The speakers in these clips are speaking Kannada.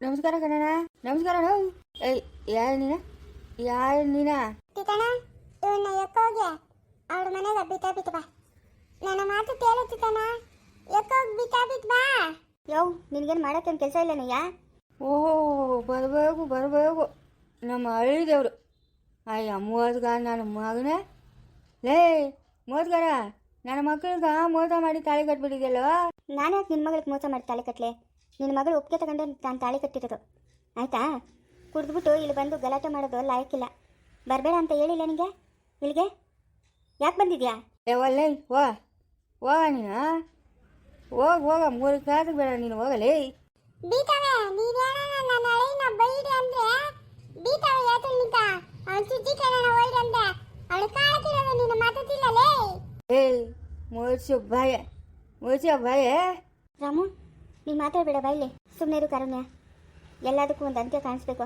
ನಮಸ್ಕಾರ ಕಣಣ್ಣ ನಮಸ್ಕಾರ ಏಯ್ ಯಾರು ನೀನ? ಯಾರು ನೀನ? ತಿತಣ ಇವನ್ನ ಎಕ್ಕೋಗಿ ಅವ್ರ ಮನೆಗೆ ಬಿತಾ ಬಿತ್ ಬಾ. ನನ್ನ ಮಾತು ಕೇಳು ತಿತಣ ಎಕ್ಕೋಗಿ ಬಿತಾ ಬಿತ್ ಬಾ. ಯೋ ನಿನಗೇನು ಮಾಡೋಕ್ಕೇನು ಕೆಲಸ ಇಲ್ಲನಯ್ಯ? ಓಹೋ ಬರಬೇಕು ಬರಬೇಕು. ನಮ್ಮ ಹಳ್ಳಿ ದೇವರು. ಅಯ್ಯ ಮೂವತ್ಗಾರ ನನ್ನ ಮಗನೇ. ಲೇ ಮೋದ್ಗಾರ ನನ್ನ ಮಕ್ಕಳಿಗೆ ಮೋಸ ಮಾಡಿ ತಾಳಿ ಕಟ್ಬಿಟ್ಟಿದ್ಯಲ್ಲೋ? ನಾನು ಯಾಕೆ ನಿನ್ನ ಮಗಳಿಗೆ ಮೋಸ ಮಾಡಿ ತಾಳಿ ಕಟ್ಟಲೆ ನಿನ್ನ ಮಗಳು ಒಪ್ಪಿಗೆ ತಗೊಂಡೆ ನಾನು ತಾಳಿ ಕಟ್ಟಿರೋದು. ಆಯ್ತಾ? ಕುಡಿದ್ಬಿಟ್ಟು ಇಲ್ಲಿ ಬಂದು ಗಲಾಟೆ ಮಾಡೋದು ಲಾಯಕ್ಕಿಲ್ಲ. ಬರಬೇಡ ಅಂತ ಹೇಳಿಲ್ಲ ನಿನಗೆ ಇಲ್ಲಿಗೆ? ಯಾಕೆ ಬಂದಿದ್ಯಾ? ಏ ಒಲ್ಲೆ ಓ ಹೋಗ ನೀನು ಹೋಗ ಹೋಗ. ಮೂರು ಕಾಸಿಗೆ ಬೇಡ ನೀನು ಹೋಗಲೇ. ಬೀತಾವೆ ನೀನೇನ ನನ್ನ ಹಳೆಯನ್ನ ಬೈರಿ ಅಂದ್ರೆ? ಬೀತವೆ ಯಾತು ನಿಂತ? ಅವನ್ ಸುದ್ದಿ ಕಣ ಹೋಯ್ರಿ ಅಂದೆ. ಅವಳು ಕಾಳಕಿರೋದು ನಿನ್ನ ಮಾತಾತಿಲ್ಲಲೇ ಏಯ್ ಮೋಚು ಬಾಯ ಮೋಚು ಭಯ. ರಾಮು ನೀನು ಮಾತಾಡಬೇಡ ಬಾಯಿಲಿ ಸುಮ್ಮನೆ ಇರು ಕಾರುಣ್ಯ. ಎಲ್ಲದಕ್ಕೂ ಒಂದು ಅಂತ್ಯ ಕಾಣಿಸ್ಬೇಕು.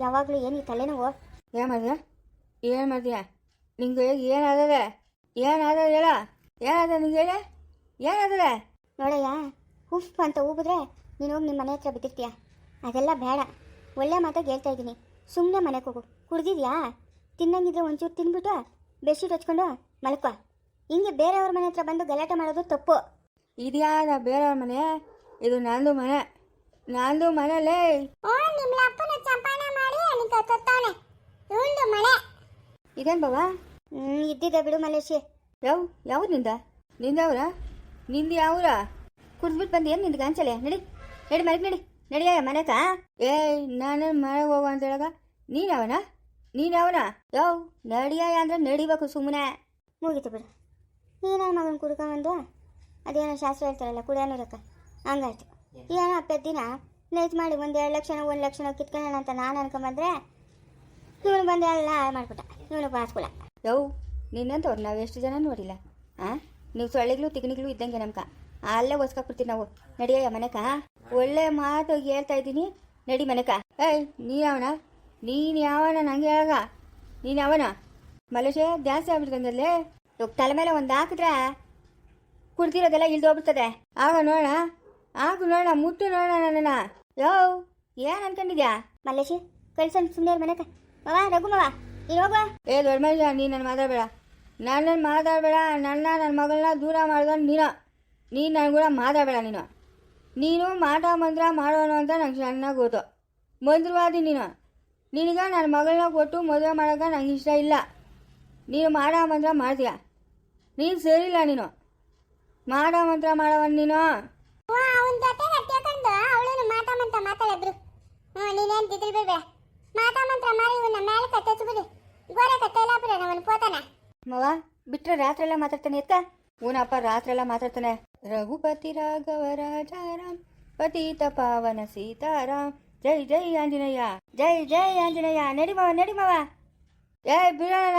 ಯಾವಾಗಲೂ ಏನು ಈ ತಲೆನೋವು? ಏನು ಮದ್ಯ ಏನು ಮಾಡಿದ್ಯಾ ನಿಂಗೆ ಏನಾದದೆ? ಏನಾದ ಹೇಳ? ಏನಾದ ನಿಂಗೆ ಹೇಳ? ಏನಾದದೆ? ನೋಡಯ್ಯ ಹುಫ್ ಅಂತ ಊಬಿದ್ರೆ ನೀನು ಹೋಗಿ ನಿಮ್ಮ ಮನೆ ಹತ್ರ ಬಿದ್ದಿರ್ತೀಯ. ಅದೆಲ್ಲ ಬೇಡ. ಒಳ್ಳೆ ಮಾತಾಗಿ ಹೇಳ್ತಾ ಇದ್ದೀನಿ. ಸುಮ್ಮನೆ ಮನೆಗೆ ಹೋಗು. ಕುಡ್ದಿದ್ಯಾ? ತಿನ್ನಂಗಿದ್ರೆ ಒಂಚೂರು ತಿನ್ಬಿಟ್ಟು ಬೆಡ್ಶೀಟ್ ಹಚ್ಕೊಂಡು ಮಲ್ಕೋ. ಹಿಂಗೆ ಬೇರೆಯವ್ರ ಮನೆ ಹತ್ರ ಬಂದು ಗಲಾಟೆ ಮಾಡೋದು ತಪ್ಪು. ಇದ್ಯಾರ ಬೇರೆಯವ್ರ ಮನೆ? ಇದು ನಂದು ಮನೆ. ನಂದು ಮನೆಲೇ ಓ ನಿಮ್ಮ ಅಪ್ಪನ ಚಂಪಾನ ಮಾಡಿ ನಿಂಕ ತೊತ್ತವನೆ. ಉಂಡು ಮಳೆ ಇದೇನು ಬಾವ? ಇದ್ದಿದ್ದೆ ಬಿಡು ಮಲೇಶಿ. ಯಾವ ಯಾವ್ದು ನಿಂದ? ನಿಂದವ್ರ ನಿಂದ ಯಾವ್ರ? ಕುಡ್ದ್ಬಿಟ್ಟು ಬಂದು ಏನು ನಿಂದ ಗಾಂಚಲೆ? ನಡಿ ನಡಿ ಮನೆಗೆ ನಡಿ. ನಡಿಯ ಮನೆಕ ಏಯ್ ನಾನು ಮನೆ ಹೋಗು ಅಂತ ಹೇಳಗ? ನೀನವನ ನೀನವನ ಯಾವ ನಡಿಯ ಅಂದ್ರೆ ನಡಿಬೇಕು ಸುಮ್ಮನೆ ಮುಗೀತು ಬಿಡು. ನೀನ ಮಗನ ಕುಡ್ಕೊಂಬಂದು ಅದೇನೋ ಶಾಸ್ತ್ರ ಹೇಳ್ತಾರಲ್ಲ ಕುಡಿಯೋನೂರಕ್ಕ ಹಂಗಾಯ್ತು. ಏನೋ? ದಿನ ನೈಟ್ ಮಾಡಿ ಒಂದು ಎರಡು ಲಕ್ಷನ ಒಂದು ಲಕ್ಷನ ಕಿತ್ಕೊಳ್ಳೋಣ ಅಂತ ನಾನು ಅನ್ಕೊಂಬಂದ್ರೆ ಇವನು ಬಂದು ಎಲ್ಲ ಹಾಳು ಮಾಡ್ಬಿಟ್ಟ ಇವನು ಪಾಸ್ಕೊಳ ಯವ್ ನಿನ್ನಂತವ್ರು ನಾವು ಎಷ್ಟು ಜನ ನೋಡಿಲ್ಲ? ಹಾಂ ನೀವು ಸೊಳ್ಳೆಗಳು ತಿಗಣಿಗಳು ಇದ್ದಂಗೆ ನಮ್ಕ. ಅಲ್ಲೇ ಒಸ್ಕಾಕ್ಬಿಡ್ತೀವಿ ನಾವು. ನಡಿಯಯ್ಯ ಮನೆಕ ಒಳ್ಳೆ ಮಾತು ಹೇಳ್ತಾ ಇದ್ದೀನಿ. ನಡಿ ಮನೆಕ. ಏಯ್ ನೀ ಯಾವನ ನೀನು ಯಾವನ ನಂಗೆ ಹೇಳಗ? ನೀನು ಯಾವನ ಮಲೇಶ ಜಾಸ್ತಿ ಆಗ್ಬಿಡ್ತಂಗಲ್ಲೇ ಇವಾಗ ತಲೆ ಮೇಲೆ ಒಂದು ಹಾಕಿದ್ರೆ ಕುಡ್ದಿರೋದೆಲ್ಲ ಇಲ್ದೋಗ್ಬಿಡ್ತದೆ. ಆಗ ನೋಡ ಆಗ ನೋಡ ಮುಟ್ಟು ನೋಡೋಣ ನನ್ನ ಯೋ ಏನು ಅನ್ಕೊಂಡಿದ್ಯಾ? ಮಲ್ಲೇಶಿ ಕಳ್ಸನ್ ಸುಮ್ಮನೆ ಮನೆಕ ಮವ ರಘು ಮವ ನೀನು ಹೋಗುವ. ಏ ದೊಡ್ಡ ಮನುಷ್ಯ ನೀನು ನನ್ನ ಮಾತಾಡಬೇಡ ನನ್ನನ್ನು ಮಾತಾಡಬೇಡ ನನ್ನ ನನ್ನ ಮಗಳನ್ನ ದೂರ ಮಾಡ್ದು ನೀನು. ನೀನು ನನ್ನ ಕೂಡ ಮಾತಾಡಬೇಡ ನೀನು. ನೀನು ಮಾಟ ಮಂತ್ರ ಮಾಡೋಣ ಅಂತ ನಂಗೆ ಚೆನ್ನಾಗಿ ಗೊತ್ತು. ಮಂತ್ರವಾದಿ ನೀನು. ನಿನಗ ನನ್ನ ಮಗಳನ್ನ ಕೊಟ್ಟು ಮದುವೆ ಮಾಡೋಕೆ ನಂಗೆ ಇಷ್ಟ ಇಲ್ಲ. ನೀನು ಮಾಡ ಮಂತ್ರ ಮಾಡ್ತೀಯ. ನೀನು ಸೇರಿಲ್ಲ ನೀನು. ಮಾಡ ಮಂತ್ರ ಮಾಡವನ್ ನೀನು. ಅವನ ಜೊತೆ ಕಟ್ಕೊಂಡು ಅವಳೇನು ಮಾತಾ ಮಂತ್ರ ಮಾತಾಡಿದ್ರು. ಹ್ಞೂ ನೀನೇನು ದಿದಿಲ್ ಬಿಡ್ಬೇಡ ಮಾತಾ ಮಂತ್ರ ಮಾಡಿ ಇವನ್ನ ಮೇಲೆ ಕತ್ತಚ್ಬಿಡಿ ಗೋರೆ ಕತ್ತೆಲ್ಲ ಬಿಡ ಅವನು ಪೋತಾನ. ಮವ ಬಿಟ್ರೆ ರಾತ್ರಿ ಎಲ್ಲ ಮಾತಾಡ್ತಾನೆ ಎತ್ತ ಊನಪ್ಪ ರಾತ್ರಿ ಎಲ್ಲ ಮಾತಾಡ್ತಾನೆ. ರಘುಪತಿ ರಾಘವ ರಾಜಾರಾಮ್ ಪತಿತ ಪಾವನ ಸೀತಾರಾಮ್. ಜೈ ಜೈ ಆಂಜನೇಯ ಜೈ ಜೈ ಆಂಜನೇಯ ನಡಿ ಮಾವ ನಡಿ ಮಾವ. ಏ ಬಿಡೋಣ.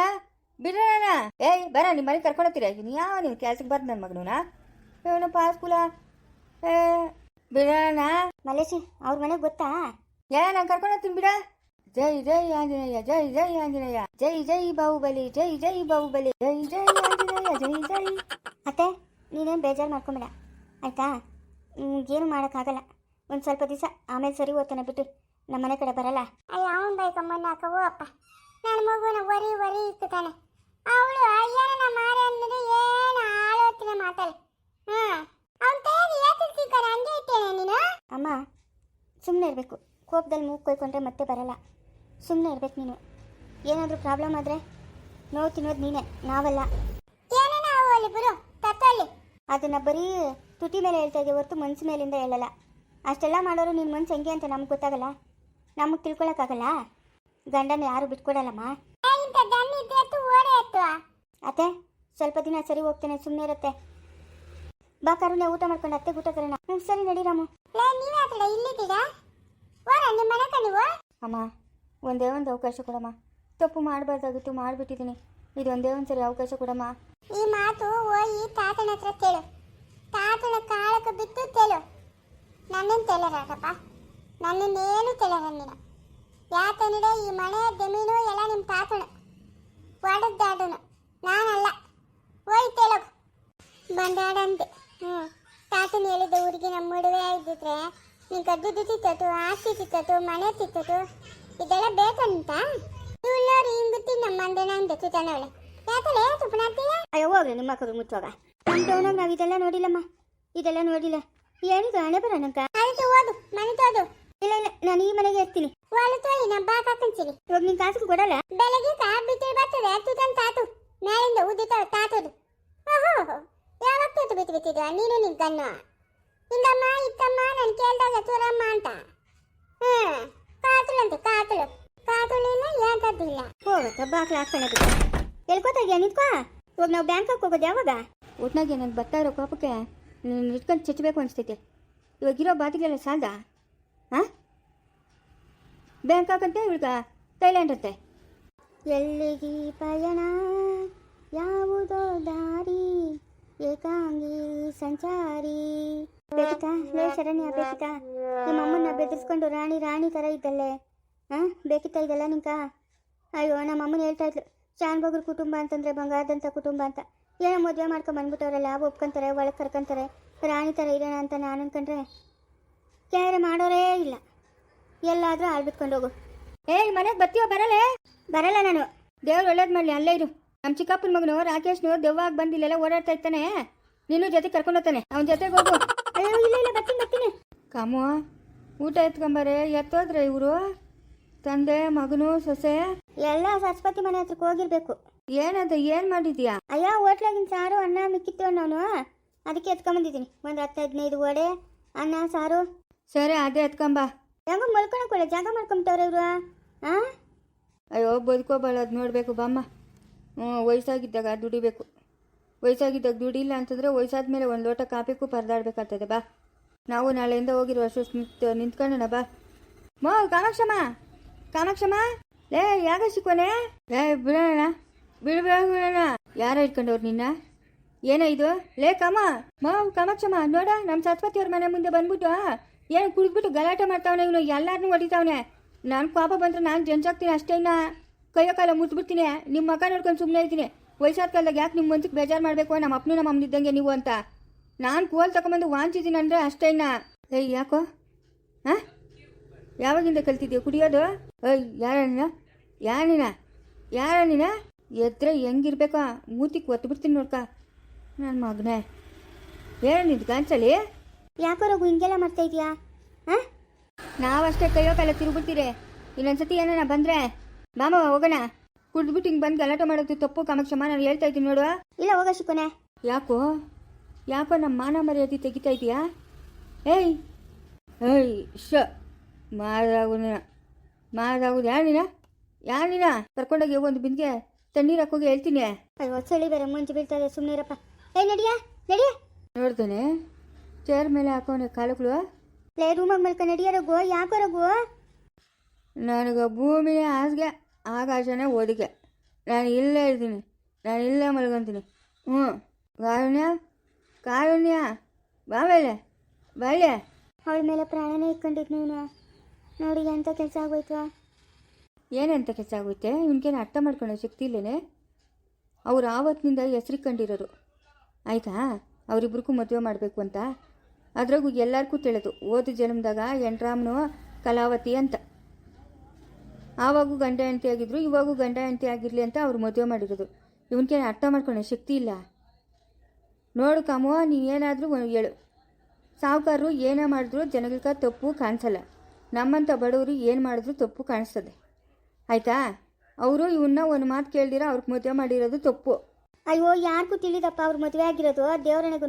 ಬಿಡೋಣ ಏಯ್ ಬರ ನಿಮ್ಮ ಮನೆಗೆ ಕರ್ಕೊಂಡೋಗ್ತೀರ ನೀನು ಯಾವ ನೀವು ಕೆಲ್ಸಕ್ಕೆ ಬರ್ದು ನನ್ನ ಮಗನ ಇವನು ಸ್ಕೂಲ ಏ ಬಿಡೋಣ ಮಲೇಶಿ ಅವ್ರ ಮನೆಗೆ ಗೊತ್ತಾ? ಏ ನಾನು ಕರ್ಕೊಂಡು ಕರ್ಕೊಂಡೋಗ್ತೀನಿ ಬಿಡ. ಜೈ ಜೈ ಆಂಜನೇಯ ಜೈ ಜೈ ಆಂಜನೇಯ ಜೈ ಜೈ ಬಾಹುಬಲಿ ಜೈ ಜೈ ಬಾಹುಬಲಿ ಜೈ ಜೈ ಆಂಜನೇಯ ಜೈ ಜೈ. ಅತ್ತೆ ನೀನೇನು ಬೇಜಾರು ಮಾಡ್ಕೊಂಬೇಡ. ಆಯ್ತಾ? ಏನು ಮಾಡೋಕ್ಕಾಗಲ್ಲ. ಒಂದು ಸ್ವಲ್ಪ ದಿವಸ ಆಮೇಲೆ ಸರಿ ಓದ್ತಾನೆ ಬಿಟ್ಟು ನಮ್ಮ ಮನೆ ಕಡೆ ಬರಲ್ಲ. ಅಯ್ಯ ಅವನು ಬೈಕಮ್ಮನ ಹಾಕವು ಅಪ್ಪ. ನನ್ನ ಮಗುನ ವರಿ ವರಿ ಇಕ್ಕತಾನೆ ಅವಳು ಅಯ್ಯನ ಮಾರ ಅಂದ್ರೆ ಏನು ಆಲೋಚನೆ ಮಾತಾಳೆ ಹ್ಮ್ ಅವನ್ ಕೈಯಲ್ಲಿ ಏತು ಸಿಕ್ಕಾರ ಹಂಗೆ ಇಟ್ಟೇನೆ ನೀನು? ಅಮ್ಮ ಸುಮ್ಮನೆ ಇರಬೇಕು. ಕೋಪದಲ್ಲಿ ಮೂಗು ಕೊಯ್ಕೊಂಡ್ರೆ ಮತ್ತೆ ಬರಲ್ಲ. ಸುಮ್ಮನೆ ಇರ್ಬೇಕು ನೀನು. ಏನಾದರೂ ಪ್ರಾಬ್ಲಮ್ ಆದರೆ ನೋವು ತಿನ್ನೋದು ನೀನೇ ನಾವಲ್ಲ. ಏನೇನ ಅವಲ್ಲಿ ಬರು ತತ್ತಲ್ಲಿ. ಅದನ್ನು ಬರೀ ತುಟಿ ಮೇಲೆ ಹೇಳ್ತಾ ಇದೆಯಾ ಹೊರತು ಮನ್ಸು ಮೇಲಿಂದ ಹೇಳಲ್ಲ. ಅಷ್ಟೆಲ್ಲ ಮಾಡೋರು ನಿನ್ನ ಮನ್ಸು ಹೆಂಗೆ ಅಂತ ನಮ್ಗೆ ಗೊತ್ತಾಗಲ್ಲ? ನಮಗೆ ತಿಳ್ಕೊಳಕ್ಕಾಗಲ್ಲ? ಗಂಡನ ಯಾರು ಬಿಟ್ಕೊಡಲ್ಲಮ್ಮ? ಇಂಥ ಎತ್ತು ಅತ್ತೆ ಸ್ವಲ್ಪ ದಿನ ಸರಿ ಹೋಗ್ತೇನೆ ಸುಮ್ಮನೆ ಇರುತ್ತೆ. ಬಾ ಕರುಣೆ ಊಟ ಮಾಡ್ಕೊಂಡು ಅತ್ತೆ ಊಟ ಕರೋಣ. ಹ್ಞೂ ಸರಿ ನಡಿ ರಾಮು. ನೀವೇ ಆತಡ ಇಲ್ಲಿದ್ದೀರಾ ನಿಮ್ಮ ಮನೆ ನೀವು? ಅಮ್ಮ ಒಂದೇ ಒಂದು ಅವಕಾಶ ಕೊಡಮ್ಮ. ತಪ್ಪು ಮಾಡಬಾರ್ದಾಗಿತ್ತು ಮಾಡಿಬಿಟ್ಟಿದ್ದೀನಿ ಒಂದೇ ಒಂದು ಸರಿ ಅವಕಾಶ ಕೊಡಮ್ಮ. ಈ ಮಾತು ಹೋಗಿ ತಾತನ ಹತ್ರ ಕೇಳು. ತಾತನ ಕಾಳಕ್ಕೆ ಬಿತ್ತು ಕೇಳು. ನನ್ನನ್ನು ತೇಲರಾಟಪ್ಪ ನನ್ನನ್ನೇನು ತೇಲರ ನೀನು ಯಾತನಿಡೆ ಈ ಮನೆ ಜಮೀನು ಎಲ್ಲ ನಿಮ್ಮ ತಾತನ ಒಡದ್ದಾಡನು ನಾನಲ್ಲ. ಹೋಯ್ ತೇಲೋಗು ಬಂದಾಡಂತೆ ಹ್ಞೂ. ತಾತನ ಹೇಳಿದ ಊರಿಗೆ ನಮ್ಮ ಮದುವೆ ಆಗಿದ್ದಿದ್ರೆ ನಿಂಗೆ ದುಡ್ಡು ತಿತ್ತತು ಆಸ್ತಿ ತಿತ್ತತು ಮನೆ ತಿತ್ತತು ಇದೆಲ್ಲ ಬೇಕಂತ? ಇವಳ್ಳವ್ರು ಹಿಂಗ್ ತಿನ್ನಮ್ಮ ಅಂದೆ ನಂದು ತುತನವಳೆ ಯಾಕಲೆ ತುಪ್ಪನಾಗ್ತೀಯ ಅಯ್ಯೋ ಹೋಗ್ರಿ ನಿಮ್ಮ ಮಕ್ಕಳು ಮುಚ್ಚುವಾಗ. ನಮ್ಮ ಟೌನಾಗ ನಾವು ಇದೆಲ್ಲ ನೋಡಿಲ್ಲಮ್ಮ. ಇದೆಲ್ಲ ನೋಡಿಲ್ಲ. ಏನಿದು ಹಣೆ ಬರ ನಂಕ ಆಯ್ತು ಓದು. ಮನೆ ತೋದು. ಇಲ್ಲ ಇಲ್ಲ ನಾನು ಈ ಮನೆಗೆ ಇರ್ತೀನಿ. ಒಳು ತೋಯಿ ನಮ್ಮ ಬಾಕ ಹಾಕಂಚಿರಿ ಇವಾಗ ನಿನ್ ಕಾಸು ಕೊಡಲ್ಲ? ಬೆಳಗ್ಗೆ ಕಾ ಬಿತ್ತಿ ಬರ್ತದೆ ತುತನ್ ತಾತು. ಮೇಲಿಂದ ಉದ್ದಿತ ತಾತದು. ಓಹೋ ಯಾವಾಗ ತೂತು ಬಿತ್ತು ಬಿತ್ತಿದ್ವ ನೀನು ನಿನ್ ಕಣ್ಣು ಹಿಂಗಮ್ಮ ಇತ್ತಮ್ಮ ನಾನು ಕೇಳ್ದಾಗ ಚೂರಮ್ಮ ಅಂತ. ಹ್ಮ್. ಅಂತ ಕಾತುಳು. ಇಲ್ಲ ಯಾಕದ್ದಿಲ್ಲ ಹೋಗತ್ತ ಬಾಕ್ಲ ಹಾಕ್ಕೊಳ್ಳೋದು ಎಲ್ಕೋತಾಗ್ಯಾ ನಿಂತ್ಕೋ. ಇವಾಗ ನಾವು ಬ್ಯಾಂಕಾಗ ಹೋಗೋದು ಯಾವಾಗ? ಒಟ್ನಾಗೆ ನನಗೆ ಬರ್ತಾ ಇರೋ ಕೋಪಕ್ಕೆ ನೀನು ಇಟ್ಕೊಂಡು ಚಚ್ಚಬೇಕು ಅನಿಸ್ತೈತೆ. ಇವಾಗಿರೋ ಬಾತಿಗೆಲ್ಲ ಸಾಲದ? ಹಾಂ ಬ್ಯಾಂಕಾಕಂತೆ ಇವಳ್ಗ? ಥೈಲ್ಯಾಂಡ್ ಅಂತೆ ಎಲ್ಲಿಗೆ ಪಯಣ? ಯಾವುದೋ ದಾರಿ? ಏಕಾಂಗಿ ಸಂಚಾರಿ? ಬೇಕಿತಾ ಲೇ ಶರಣ್ಯ ನಿಮ್ಮ ಅಮ್ಮನ್ನ ರಾಣಿ ರಾಣಿ ಥರ ಇದ್ದಲ್ಲೇ. ಹಾಂ ಬೇಕಿತ್ತ ಇದೆಲ್ಲ ನಿಂಕ ಅಯ್ಯೋ ನಮ್ಮ ಅಮ್ಮನ ಹೇಳ್ತಾ ಇದ್ಲು. ಶಾನ್ ಬಗ್ರ ಕುಟುಂಬ ಅಂತಂದ್ರೆ ಬಂಗಾರದಂಥ ಕುಟುಂಬ ಅಂತ. ಏನೋ ಮದುವೆ ಮಾಡ್ಕೊಂಡು ಬಂದ್ಬಿಟ್ಟವ್ರಲ್ಲ ಒಪ್ಕೊಂತಾರೆ, ಒಳಗೆ ಕರ್ಕೊಂತಾರೆ. ರಾಣಿ ಥರ ಇರೋಣ ಅಂತ ನಾನು ಅನ್ಕೊಂಡ್ರೆ ಕ್ಯಾರೆ ಮಾಡೋರೇ ಇಲ್ಲ. ಎಲ್ಲಾದರೂ ಆಳ್ಬಿಟ್ಕೊಂಡು ಹೋಗು. ಏಯ್ ಮನೆಗೆ ಬರ್ತೀವ ಬರಲೇ? ಬರಲ್ಲ ನಾನು. ದೇವ್ರು ಒಳ್ಳೇದು ಮಾಡಲಿ ಅಲ್ಲೇ ಇರು. ನಮ್ಮ ಚಿಕ್ಕಪ್ಪನ ಮಗನು ರಾಕೇಶ್ನು ದೆವ್ವಾಗ ಬಂದಿಲ್ಲೆಲ್ಲ ಓಡಾಡ್ತಾ ಇರ್ತಾನೆ. ನೀನು ಜೊತೆ ಕರ್ಕೊಂಡು ಹೋಗ್ತಾನೆ. ಅವನ ಜೊತೆಗೆ ಹೋಗು. ಅಯ್ಯೋ ಇಲ್ಲ ಇಲ್ಲ ಬರ್ತೀನಿ ಬರ್ತೀನಿ. ಕಾಮು ಊಟ ಎತ್ಕೊಂಬಾರೆ? ಎತ್ತೋದ್ರೆ ಇವರು? ತಂದೆ ಮಗನು ಸೊಸೆ? ಎಲ್ಲ ಸರಸ್ಪತಿ ಮನೆ ಹತ್ರಕ್ಕೆ ಹೋಗಿರ್ಬೇಕು. ಏನಂತ ಏನು ಮಾಡಿದ್ಯಾ? ಅಯ್ಯ ಹೋಟ್ಲಾಗಿನ ಸಾರು ಅನ್ನ ಮಿಕ್ಕಿತ್ತು ನಾನು ಅದಕ್ಕೆ ಎತ್ಕೊಂಬಂದಿದ್ದೀನಿ. ಒಂದು ಹತ್ತು ಹದಿನೈದು ವಡೆ ಅನ್ನ ಸಾರು. ಸರಿ ಅದೇ ಎತ್ಕೊಂಬ. ಹೆಂಗ ಮಲ್ಕೊಳಕ್ಕೊಳ್ಳೆ ಜಾಗ ಮಾಡ್ಕೊಂಬಿಟ್ಟವ್ರೆ ಇವರು. ಹಾಂ ಅಯ್ಯೋ ಬದುಕೋಬಾಳ ಅದು ನೋಡಬೇಕು ಬಾಮ್ಮ. ಹ್ಞೂ ವಯಸ್ಸಾಗಿದ್ದಾಗ ದುಡಿಬೇಕು. ವಯಸ್ಸಾಗಿದ್ದಾಗ ದುಡಿಲ್ಲ ಅಂತಂದರೆ ವಯಸ್ಸಾದ ಮೇಲೆ ಒಂದು ಲೋಟ ಕಾಪಿಗೂ ಪರದಾಡ್ಬೇಕಾಗ್ತದೆ, ಬಾ. ನಾವು ನಾಳೆಯಿಂದ ಹೋಗಿರೋ ನಿಂತು ನಿಂತ್ಕೊಂಡೋಣ, ಬಾ. ಮೋ, ಕಾಮಾಕ್ಷಮ್ಮ ಕಾಮಾಕ್ಷಮ್ಮ. ಲೇ, ಯಾಗ ಸಿಕ್ಕೋನೆ ಲೇ, ಬಿಡೋಣ. ಬಿಡೋಣ. ಯಾರ ಇಟ್ಕೊಂಡವ್ರು ನಿನ್ನ? ಏನೋ ಇದು? ಲೇ, ಕಾಮ. ಮೋ, ಕಾಮಾಕ್ಷಮ್ಮ, ನೋಡ ನಮ್ಮ ಸರಸ್ವತಿ ಅವ್ರ ಮನೆ ಮುಂದೆ ಬಂದ್ಬಿಟ್ಟು ಏನು ಕುಡಿದ್ಬಿಟ್ಟು ಗಲಾಟೆ ಮಾಡ್ತಾವನೆ ಇವನು? ಎಲ್ಲಾರನ್ನೂ ಹೊಡಿತಾವನೆ. ನಾನು ಪಾಪ ಬಂದ್ರೆ ನಾನು ಜಂಚಾಗ್ತೀನಿ ಅಷ್ಟೇ ಇನ್ನ ಕೈಯೋ ಕಾಲ ಮುಟ್ಬಿಡ್ತೀನಿ ನಿಮ್ಮ ಮಗ ನೋಡ್ಕೊಂಡು ಸುಮ್ಮನೆ ಇದ್ದೀನಿ. ವಯಸ್ಸಾದ ಕಾಲದಾಗ ಯಾಕೆ ನಿಮ್ಮ ಮನ್ಸಿಗೆ ಬೇಜಾರು ಮಾಡಬೇಕು? ನಮ್ಮ ಅಪ್ಪನು ನಮ್ಮ ಅಮ್ಮನ ಇದ್ದಂಗೆ ನೀವು ಅಂತ. ನಾನು ಕೋಲ್ ತಗೊಂಬಂದು ವಾಂಚಿದ್ದೀನಿ ಅಂದರೆ ಅಷ್ಟೇ ಇನ್ನ ಏಯ್, ಯಾಕೋ? ಹಾಂ? ಯಾವಾಗಿಂದ ಕಲ್ತಿದ್ದೀವಿ ಕುಡಿಯೋದು? ಏಯ್ ಯಾರ ಯಾರಣ್ಣ? ಯಾರ ನೀನ ಯಾರ ನೀನ ಎದ್ರೆ ಹೆಂಗಿರ್ಬೇಕಾ? ಮೂತಿಗೆ ಒತ್ತು ಬಿಡ್ತೀನಿ ನೋಡ್ಕ. ನನ್ನ ಮಗನೇ. ಏನು ನಿಂದು ಗಾಂಚಲಿ ಯಾಕೋ ರಘು ಹಿಂಗೆಲ್ಲ ಮಾಡ್ತಾ ಇದೀಯಾ ಹಾಂ? ನಾವಷ್ಟೇ ಕೈಯೋ ಕಾಲ ತಿರುಗ್ಬಿಡ್ತೀರಿ. ಇನ್ನೊಂದ್ಸತಿ ಏನಾರ ಬಂದ್ರೆ. ಮಾಮ ಹೋಗೋಣ. ಕುಡ್ದ್ಬಿಟ್ಟು ಹಿಂಗೆ ಬಂದು ಗಲಾಟೆ ಮಾಡೋದು ತಪ್ಪು ಕಾಮಾಕ್ಷಮ್ಮ ನಾನು ಹೇಳ್ತಾ ಇದ್ದೀನಿ ನೋಡುವ. ಇಲ್ಲ ಹೋಗ ಶಿಕೋನೆ ಯಾಕೋ? ಯಾಕೋ ನಮ್ಮ ಮಾನ ಮರ್ಯಾದೆ ತೆಗಿತಾ ಇದೀಯಾ ಏಯ್! ಏಯ್ ಶ! ಮಾದಾಗುನ. ಮಾದಾಗುದು ಯಾರು ನೀನ? ಯಾರು ನೀನ? ಕರ್ಕೊಂಡೋಗಿ ಒಂದು ಬಿಂದಿಗೆ. ತಣ್ಣೀರು ಹಾಕೋಗಿ ಹೇಳ್ತೀನಿ. ಅಯ್ಯೋ ಚಳಿ ಬೇರೆ ಮುಂಚೆ ಸುಮ್ಮನೆ ಇರಪ್ಪ. ಏಯ್ ನಡಿಯಾ? ನಡಿಯಾ? ನೋಡ್ತಾನೆ. ಚೇರ್ ಮೇಲೆ ಹಾಕೋನೆ ಕಾಲುಗಳು ಲೇ ರೂಮಾಗ ಮಲ್ಕ ಕನ್ನಡಿಯರಗು ರಘು ಯಾಕೋ ರಘು? ನನಗೆ ಭೂಮಿಯ ಹಾಸಿಗೆ ಆಕಾಶನೇ ಓದಿಕೆ. ನಾನು ಇಲ್ಲೇ ಇರ್ತೀನಿ. ನಾನು ಇಲ್ಲೇ ಮಲ್ಕೊಂತೀನಿ ಹ್ಞೂ. ಕಾರುಣ್ಯ? ಕಾರುಣ್ಯ? ಬಾಮೇಲೆ ಬಾಳೆ ಅವಳ ಮೇಲೆ ಪ್ರಾಣನೇ ಇಟ್ಕೊಂಡಿದ್ ನೀನು. ನೋಡಿ ಎಂಥ ಕೆಲಸ ಆಗೋಯ್ತು? ಏನಂತ ಕೆಲಸ ಆಗೋಯ್ತೆ? ಇವನಿಗೇನು ಅರ್ಥ ಮಾಡ್ಕೊಳ್ಳೋ ಶಕ್ತಿ ಇಲ್ಲೇನೆ? ಅವ್ರು ಆವತ್ತಿನಿಂದ ಹೆಸರಿಕೊಂಡಿರೋರು ಕಂಡಿರೋರು. ಆಯಿತಾ? ಅವರಿಬ್ರಿಗೂ ಮದುವೆ ಮಾಡಬೇಕು ಅಂತ? ಅದ್ರಾಗೂ ಎಲ್ಲರಿಗೂ ತಿಳಿದು, ಓದು ಜನ್ಮದಾಗ ಎಂಟ್ರಾಮ್ನು ಕಲಾವತಿ ಅಂತ. ಆವಾಗೂ ಗಂಡ ಹೆಂಡತಿ ಆಗಿದ್ರು, ಇವಾಗೂ ಗಂಡ ಹೆಂಡತಿ ಆಗಿರಲಿ ಅಂತ ಅವ್ರು ಮದುವೆ ಮಾಡಿರೋದು. ಇವನಿಗೇನು ಅರ್ಥ ಮಾಡ್ಕೊಳ್ಳೋ ಶಕ್ತಿ ಇಲ್ಲ. ನೋಡು ಕಾಮೋ, ನೀನೇನಾದರೂ ಹೇಳು. ಸಾಹುಕಾರರು ಏನೇ ಮಾಡಿದ್ರು ಜನಗಳಿಗೆ ತಪ್ಪು ಕಾಣಿಸಲ್ಲ. ನಮ್ಮಂಥ ಬಡವರು ಏನು ಮಾಡಿದ್ರು ತಪ್ಪು ಕಾಣಿಸ್ತದೆ. ಆಯಿತಾ? ಅವರು ಇವನ್ನ ಒಂದು ಮಾತು ಕೇಳ್ದಿರ ಅವ್ರಿಗೆ ಮದುವೆ ಮಾಡಿರೋದು ತಪ್ಪು. ಅಯ್ಯೋ, ಯಾರಿಗೂ ತಿಳಿದಪ್ಪ ಅವ್ರ ಮದುವೆ ಆಗಿರೋದು ದೇವರಣೆಗೂ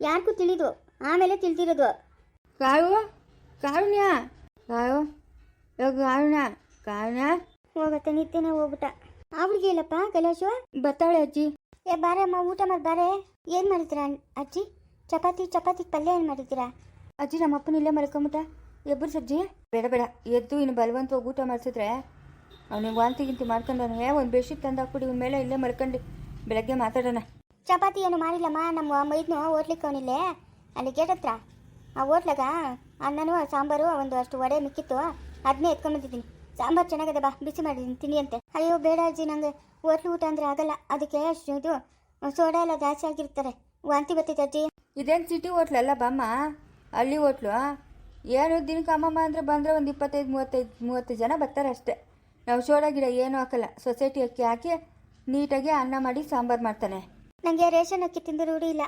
ಯಾರಿಗೂ ತಿಳಿದು? ಆಮೇಲೆ ತಿಳಿದಿರೋದು ಕಾಯು ಕಾರುಣ್ಯ. ಕಾಳು ಇವಾಗ ಕಾರುಣ್ಯ ಕಾರುಣ್ಯ. ಹೋಗತ್ತೆ ನಿತ್ಯನೇ ಹೋಗ್ಬಿಟ್ಟ. ಅವ್ಳಿಗೆ ಇಲ್ಲಪ್ಪ ಕೈಲಾಶು? ಬರ್ತಾಳೆ ಅಜ್ಜಿ. ಏ ಬಾರಮ್ಮ ಊಟ ಮಾಡಿ ಬಾರೆ. ಏನು ಮಾಡಿದ್ದೀರಾ ಅಜ್ಜಿ? ಚಪಾತಿ ಚಪಾತಿ ಪಲ್ಯ ಏನು ಮಾಡಿದ್ದೀರಾ? ಅಜ್ಜಿ ನಮ್ಮ ಅಪ್ಪನ ಇಲ್ಲೇ ಮಲ್ಕೊಂಬಿಟ್ಟ. ಎಬ್ಬರು ಸಜ್ಜಿ. ಬೇಡ ಬೇಡ. ಎದ್ದು ಇನ್ನು ಬಲವಂತವಾಗಿ ಊಟ ಮಾಡಿಸಿದ್ರೆ ಅವನಿಗೆ ವಾಂತಿ ಗಿಂತಿ ಮಾಡ್ಕೊಂಡವನೇ ಒಂದು ಬೆಡ್ಶೀಟ್ ತಂದು ಹಾಕ್ಬಿಡಿ ಇವ್ನ ಮೇಲೆ ಇಲ್ಲೇ ಮಲ್ಕೊಂಡು. ಬೆಳಗ್ಗೆ ಮಾತಾಡೋಣ. ಚಪಾತಿ ಏನು ಮಾಡಿಲ್ಲಮ್ಮ ನಮ್ಮ ಮೈದ್ನು ಓದ್ಲಿಕ್ಕೆ ಅವನಿಲ್ಲೇ. ಅಲ್ಲಿ ಗೇಟ್ ಹತ್ರ? ಆ ಹೋಟ್ಲಾಗ ಅನ್ನನೂ ಸಾಂಬಾರು ಒಂದು ಅಷ್ಟು ವಡೆ ಮಿಕ್ಕಿತ್ತು. ಅದನ್ನೇ ಎತ್ಕೊಂಡ್ಬಂದಿದ್ದೀನಿ ಸಾಂಬಾರು ಚೆನ್ನಾಗಿದೆ ಬಾ ಬಿಸಿ ಮಾಡಿದ್ದೀನಿ ತಿನ್ನಿ ಅಂತೆ. ಅಯ್ಯೋ ಬೇಡ ಅಜ್ಜಿ ನಂಗೆ ಹೋಟ್ಲು ಊಟ ಅಂದರೆ ಆಗಲ್ಲ. ಅದಕ್ಕೆ ಅಷ್ಟು ಇದು ಸೋಡಾ ಎಲ್ಲ ಜಾಸ್ತಿ ಆಗಿರ್ತಾರೆ. ವಾಂತಿ ಬರ್ತೈತೆ ಅಜ್ಜಿ. ಇದೇನು ಸಿಟಿ ಹೋಟ್ಲಲ್ಲ ಬಾಮ್ಮ? ಹಳ್ಳಿ ಹೋಟ್ಲು ಏನು ದಿನಕ್ಕೆ ಅಮ್ಮಮ್ಮ ಅಂದರೆ ಬಂದರೆ ಒಂದು ಇಪ್ಪತ್ತೈದು ಮೂವತ್ತೈದು ಮೂವತ್ತು ಜನ ಬರ್ತಾರೆ ಅಷ್ಟೇ. ನಾವು ಸೋಡಾ ಗಿಡ ಏನೂ ಹಾಕಲ್ಲ. ಸೊಸೈಟಿ ಅಕ್ಕಿ ಹಾಕಿ ನೀಟಾಗಿ ಅನ್ನ ಮಾಡಿ ಸಾಂಬಾರು ಮಾಡ್ತಾನೆ. ನನಗೆ ರೇಷನ್ ಅಕ್ಕಿ ತಿಂದು ರೂಢಿ ಇಲ್ಲ.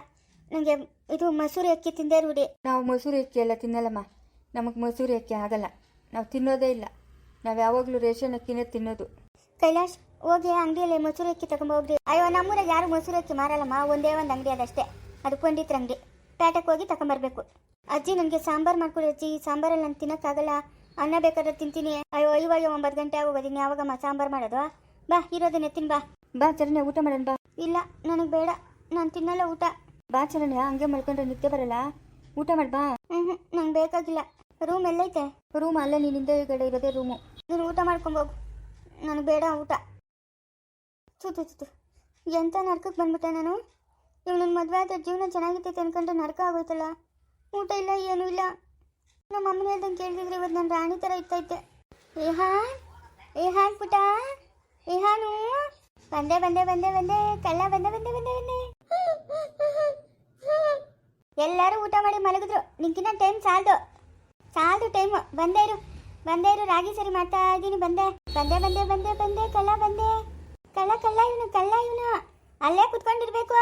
ನನಗೆ ಇದು ಮಸೂರಿ ಅಕ್ಕಿ ತಿಂದೇ ರೂಢಿ ನಾವು ಮೊಸರು ಅಕ್ಕಿ ಎಲ್ಲ ತಿನ್ನಲ್ಲಮ್ಮ. ನಮಗೆ ಮೊಸರು ಅಕ್ಕಿ ಆಗಲ್ಲ. ನಾವು ತಿನ್ನೋದೇ ಇಲ್ಲ. ನಾವು ಯಾವಾಗಲೂ ರೇಷನ್ ಅಕ್ಕಿನೇ ತಿನ್ನೋದು. ಕೈಲಾಶ್ ಹೋಗಿ ಅಂಗಡಿಯಲ್ಲಿ ಮೊಸರು ಅಕ್ಕಿ ತಗೊಂಬೋಗ್ರಿ ಅಯ್ಯೋ ನಮ್ಮೂರಾಗ ಯಾರು ಮೊಸರು ಅಕ್ಕಿ ಮಾರಲ್ಲಮ್ಮ? ಒಂದೇ ಒಂದು ಅಂಗಡಿ ಅದಷ್ಟೇ. ಅದು ಪಂಡಿತರ ಅಂಗಡಿ. ಪೇಟೆಗೆ ಹೋಗಿ ತಗೊಂಬರ್ಬೇಕು ಅಜ್ಜಿ ನನಗೆ ಸಾಂಬಾರು ಮಾಡ್ಕೊಡಿ ಅಜ್ಜಿ. ಸಾಂಬಾರಲ್ಲಿ ನಾನು ತಿನ್ನಕ್ಕಾಗಲ್ಲ ಅನ್ನ ಬೇಕಾದ್ರೆ ತಿಂತೀನಿ. ಅಯ್ಯೋ ಇವಾಗ ಒಂಬತ್ತು ಗಂಟೆ ಆಗೋಗೋದಿನಿ ಯಾವಾಗಮ್ಮ ಸಾಂಬಾರು ಮಾಡೋದು? ಬಾ ಇರೋದನ್ನೇ ತಿನ್ ಬಾ. ಬಾ ಚರಣ್ಯ ಊಟ ಮಾಡೋಣ ಬಾ. ಇಲ್ಲ ನನಗೆ ಬೇಡ. ನಾನು ತಿನ್ನಲ್ಲ ಊಟ. ಬಾ ಚರಣ್ಯ ಹಂಗೆ ಮಾಡ್ಕೊಂಡ್ರೆ ನಿದ್ದೆ ಬರಲ್ಲ. ಊಟ ಮಾಡಿ ಬಾ. ಹ್ಞೂ ನಂಗೆ ಬೇಕಾಗಿಲ್ಲ. ರೂಮ್ ಎಲ್ಲೈತೆ? ರೂಮ್ ಅಲ್ಲೇ ನೀನು ಹಿಂದೆ ಈ ಕಡೆ ಇರೋದೇ ರೂಮು. ನೀನು ಊಟ ಮಾಡ್ಕೊಂಬೋಗು ನನಗೆ ಬೇಡ ಊಟ. ಚುತು ಚುತು ಎಂಥ ನರ್ಕಕ್ಕೆ ಬಂದ್ಬಿಟ್ಟೆ ನಾನು? ಇವ್ ನನ್ನ ಮದುವೆ ಆದ್ರೆ ಜೀವನ ಚೆನ್ನಾಗಿರ್ತೈತೆ ಅನ್ಕೊಂಡ್ರೆ ನರ್ಕ ಆಗೋಯ್ತಲ್ಲ. ಊಟ ಇಲ್ಲ ಏನೂ ಇಲ್ಲ. ನಮ್ಮ ಅಮ್ಮನ ಹೇಳ್ದಂಗೆ ಕೇಳಿದ್ರೆ ಇವತ್ತು ನಾನು ರಾಣಿ ಥರ ಇತ್ತೈತೆ ಏಹಾ ಏಹಾನ್ ಪುಟ ಏಹಾನು. ಬಂದೆ ಬಂದೆ ಬಂದೆ ಬಂದೆ. ಕಲ್ಲ ಬಂದೆ ಬಂದೆ ಬಂದೆ ಬಂದೆ. ಎಲ್ಲರೂ ಊಟ ಮಾಡಿ ಮಲಗಿದ್ರು. ನಿಂಕಿನ ಟೈಮ್ ಸಾಲದು. ಸಾಲದು ಟೈಮ್ ಬಂದೇ ಇರು. ಬಂದೇ ಇರು. ರಾಗಿ ಸರಿ ಮಾಡ್ತಾ ಇದ್ದೀನಿ. ಬಂದೆ. ಬಂದೆ ಬಂದೆ ಬಂದೆ ಬಂದೆ. ಕಳ್ಳ ಬಂದೆ. ಕಳ್ಳ ಕಳ್ಳ ಇವನು ಕಳ್ಳ ಇವನು. ಅಲ್ಲೇ ಕುತ್ಕೊಂಡಿರ್ಬೇಕು.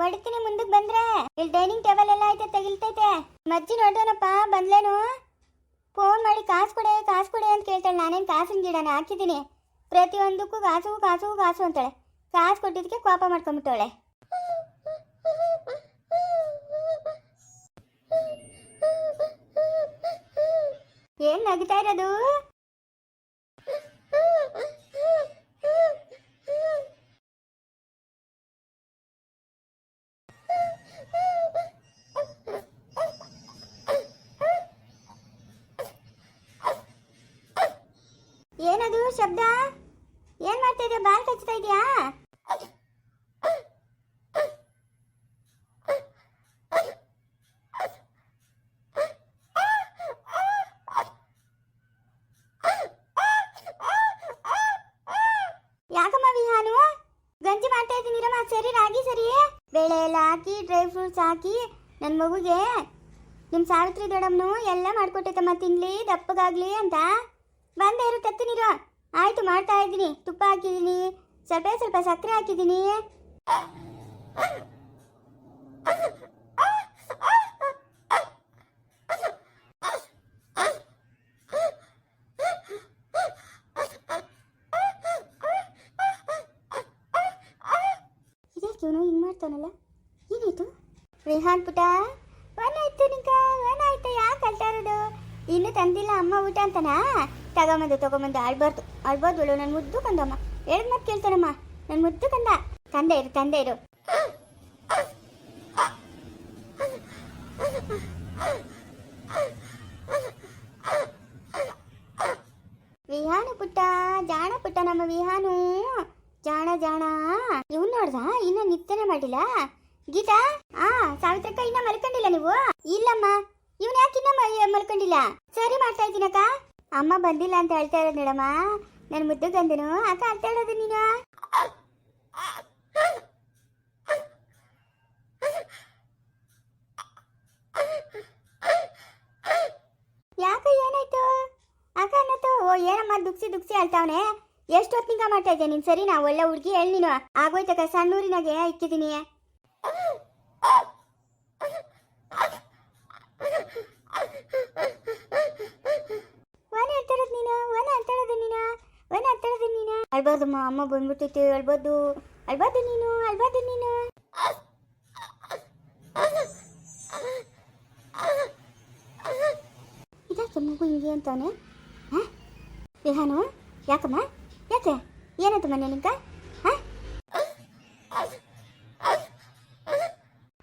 ಹೊಡಿತೀನಿ ಮುಂದಕ್ಕೆ ಬಂದ್ರೆ. ಇಲ್ಲಿ ಡೈನಿಂಗ್ ಟೇಬಲ್ ಎಲ್ಲ ಐತೆ, ತೆಗಿಲ್ತೈತೆ. ಮಜ್ಜಿ ನೋಡ್ದೇನಪ್ಪ ಬಂದ್ಲೇನು? ಫೋನ್ ಮಾಡಿ, ಕಾಸು ಕೊಡೆ ಕಾಸು ಕೊಡೆ ಅಂತ ಕೇಳ್ತಾಳೆ. ನಾನೇನು ಕಾಸಿನ ಗಿಡನ ಹಾಕಿದ್ದೀನಿ. ಪ್ರತಿಯೊಂದಕ್ಕೂ ಕಾಸು ಕಾಸು ಕಾಸು ಅಂತಾಳೆ. ಕಾಸು ಕೊಟ್ಟಿದ್ದಕ್ಕೆ ಕೋಪ ಮಾಡ್ಕೊಂಬಿಟ್ಟವಳೆ. ಏನ್ ನಗ್ತಾ ಇರೋದು? ಏನದು ಶಬ್ದ? ಏನ್ ಮಾಡ್ತಾ ಇದೆಯಾ? ಬಾಲ್ ಕಚ್ತಾ ಇದೆಯಾ ಯಾಕಮ್ಮ ವಿಹಾನು ಗಂಜಿ ಮಾಡ್ತಾ ಇದ್ದೀನಿ ಸರಿ, ರಾಗಿ ಸರಿ ಬೇಳೆ ಎಲ್ಲ ಹಾಕಿ ಡ್ರೈ ಫ್ರೂಟ್ಸ್ ಹಾಕಿ ನನ್ನ ಮಗುಗೆ ನಿಮ್ಮ ಸಾವಿತ್ರಿ ದೊಡಮ್ನು ಎಲ್ಲ ಮಾಡ್ಕೊಟ್ಟೈತಮ್ಮ, ತಿನ್ಲಿ, ದಪ್ಪಗಾಗ್ಲಿ ಅಂತ. ಬಂದೆ ಇರು, ತತ್ತೀನಿರು. ಆಯ್ತು, ಮಾಡ್ತಾ ಇದ್ದೀನಿ. ತುಪ್ಪ ಹಾಕಿದ್ದೀನಿ. ಸ್ವಲ್ಪ ಸ್ವಲ್ಪ ಸಕ್ಕರೆ ಹಾಕಿದ್ದೀನಿ. ಇವನು ಹಿಂಗೆ ಮಾಡ್ತಾನಲ್ಲ? ಏನಾಯ್ತು? ರಿಹಾನ್ ಪುಟ ಏನಾಯ್ತು ನಿಂಕ ಏನಾಯ್ತು ಯಾಕೆ ಅಳ್ತಾ ಇರೋದು ಇನ್ನು ತಂದಿಲ್ಲ ಅಮ್ಮ ಊಟ ಅಂತನಾ? ತಗೊಂಬಂದು ತಗೊಂಬಂದು ಆಳ್ಬಾರ್ದು ಆಳ್ಬಾರ್ದು ಹೇಳು ನನ್ನ ಮುದ್ದು ಕಂದಮ್ಮ. ಎರಡು ಮತ್ತೆ ಕೇಳ್ತಾನಮ್ಮ ನನ್ನ ಮುದ್ದು ಕಂದ. ತಂದೆ ಇರು ತಂದೆ ಇರು. ವಿಹಾನು ಪುಟ್ಟ, ಜಾಣ ಪುಟ್ಟ ನಮ್ಮ ವಿಹಾನು. ಜಾಣ ಜಾಣ. ಇವ್ನು ನೋಡ್ದ? ಇನ್ನ ನಿತ್ಯನೆ ಮಾಡಿಲ್ಲ. ಗೀತಾ? ಆ, ಸಾವಿತ್ರಕ್ಕ ಇನ್ನ ಮಲ್ಕೊಂಡಿಲ್ಲ ನೀವು? ಇಲ್ಲಮ್ಮ, ಇವ್ನು ಯಾಕೆ ಇನ್ನ ಮಲ್ಕೊಂಡಿಲ್ಲ? ಸರಿ ಮಾಡ್ತಾ ಇದ್ದೀನಕ್ಕ ಅಮ್ಮ ಬಂದಿಲ್ಲ ಅಂತ ಹೇಳ್ತಾ ಇರೋದು ನೋಡಮ್ಮ. ನನ್ನ ಮುದ್ದು ಗಂದನು ಅಕ್ಕ ಅಂತ ಹೇಳೋದು ನೀನು. ಯಾಕ ಏನಾಯ್ತು? ಅಕ್ಕ ಅನ್ನತ್ತು ಓ, ಏನಮ್ಮ ದುಕ್ಸಿ ದುಕ್ಸಿ ಅಳ್ತಾವನೆ? ಎಷ್ಟು ಹೊತ್ತಿನಿಂದ ಮಾಡ್ತಾ ಇದ್ದೆ ನೀನು? ಸರಿನಾ ಒಳ್ಳೆ ಹುಡುಗಿ ಹೇಳಿ ನೀನು. ಆಗೋಯ್ತಕ್ಕ ಸಣ್ಣೂರಿನಾಗೆ ಇಕ್ಕಿದ್ದೀನಿ ವನ ನೀನು ನೀನು ನೀನು. ಅಮ್ಮ ಬಂದ್ಬಿಟ್ಟಿತ್ತು, ಅಳ್ಬಾರ್ದು. ಅಳ್ಬಾರ್ದು ನೀನು ಅಳ್ಬಾರ್ದು ನೀನು. ಇದಕ್ಕೆ ಮಗು ಹಿಂಗೆ ಅಂತಾನೆ? ಹಾಂ? ವಿಹಾನು ಯಾಕಮ್ಮ? ಯಾಕೆ? ಏನಾಯ್ತು ಮನೆ ನಿಂಗೆ ಹಾಂ?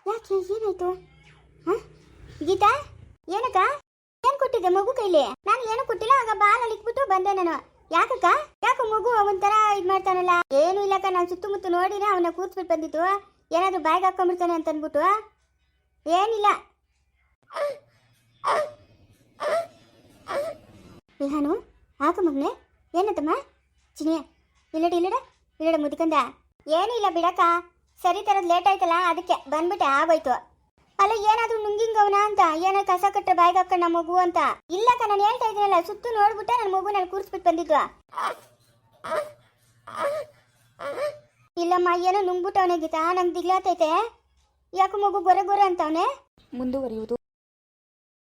ಯಾಕೆ? ಏನಾಯ್ತು? ಹಾಂ? ಗೀತಾ? ಏನಕ್ಕ? ಏನ್ ಕೊಟ್ಟಿದ್ದೆ ಮಗು ಕೈಲಿ? ನಾನು ಏನು ಕೊಟ್ಟಿಲ್ಲ, ಆಗ ಬಾಲ್ ಇಕ್ಬಿಟ್ಟು ಬಂದೆ ನಾನು. ಯಾಕಕ್ಕ? ಯಾಕ ಮಗು ಒಂಥರ ಇದ್ ಮಾಡ್ತಾನಲ್ಲ? ಏನು ಇಲ್ಲಕ್ಕ, ನಾನು ಸುತ್ತಮುತ್ತ ನೋಡಿನ ಅವನ ಕೂತ್ಬಿಟ್ಟು ಬಂದಿತ್ತು ಏನಾದ್ರು ಬಾಯ್ಗೆ ಹಾಕೊಂಡ್ಬಿಡ್ತಾನೆ ಅಂತ ಅಂದ್ಬಿಟ್ಟು ಏನಿಲ್ಲ. ವಿಹಾನು ಹಾಕ ಮಗ್ನೆ. ಏನತ್ತಮ್ಮ? ಚಿನಿಯ ಇಲ್ಲಡ ಇಲ್ಲಡ ಇಲ್ಲಡ ಮುದ್ಕಂದ. ಏನಿಲ್ಲ ಬಿಡಕ್ಕ, ಸರಿ ತರದ್ ಲೇಟ್ ಆಯ್ತಲ್ಲ, ಅದಕ್ಕೆ ಬಂದ್ಬಿಟ್ಟೆ, ಆಗೋಯ್ತು. ಅಲ್ಲ, ಏನಾದ್ರು ನುಂಗಿಂಗವನ ಅಂತ ಏನೋ ಕಸ ಕಟ್ಟ ಬಾಯಿಗೆ ಹಾಕೊಂಡ ಮಗು ಅಂತ. ಇಲ್ಲಕ್ಕ, ನಾನು ಹೇಳ್ತಾ ಇದ್ದೀನಲ್ಲ, ಸುತ್ತು ನೋಡ್ಬಿಟ್ಟೆ ನನ್ನ ಮಗು ನಾನು ಕೂರಿಸ್ಬಿಟ್ಟು ಬಂದಿದ್ವಾ ಇಲ್ಲಮ್ಮ, ಏನೋ ನುಂಗ್ಬಿಟ್ಟವನೇ ಗೀತಾ, ನಂಗೆ ದಿಗ್ಲಾತೈತೆ. ಯಾಕೆ ಮಗು ಗೊರೆ ಗೊರೆ ಅಂತವನೇ. ಮುಂದುವರಿಯುವುದು.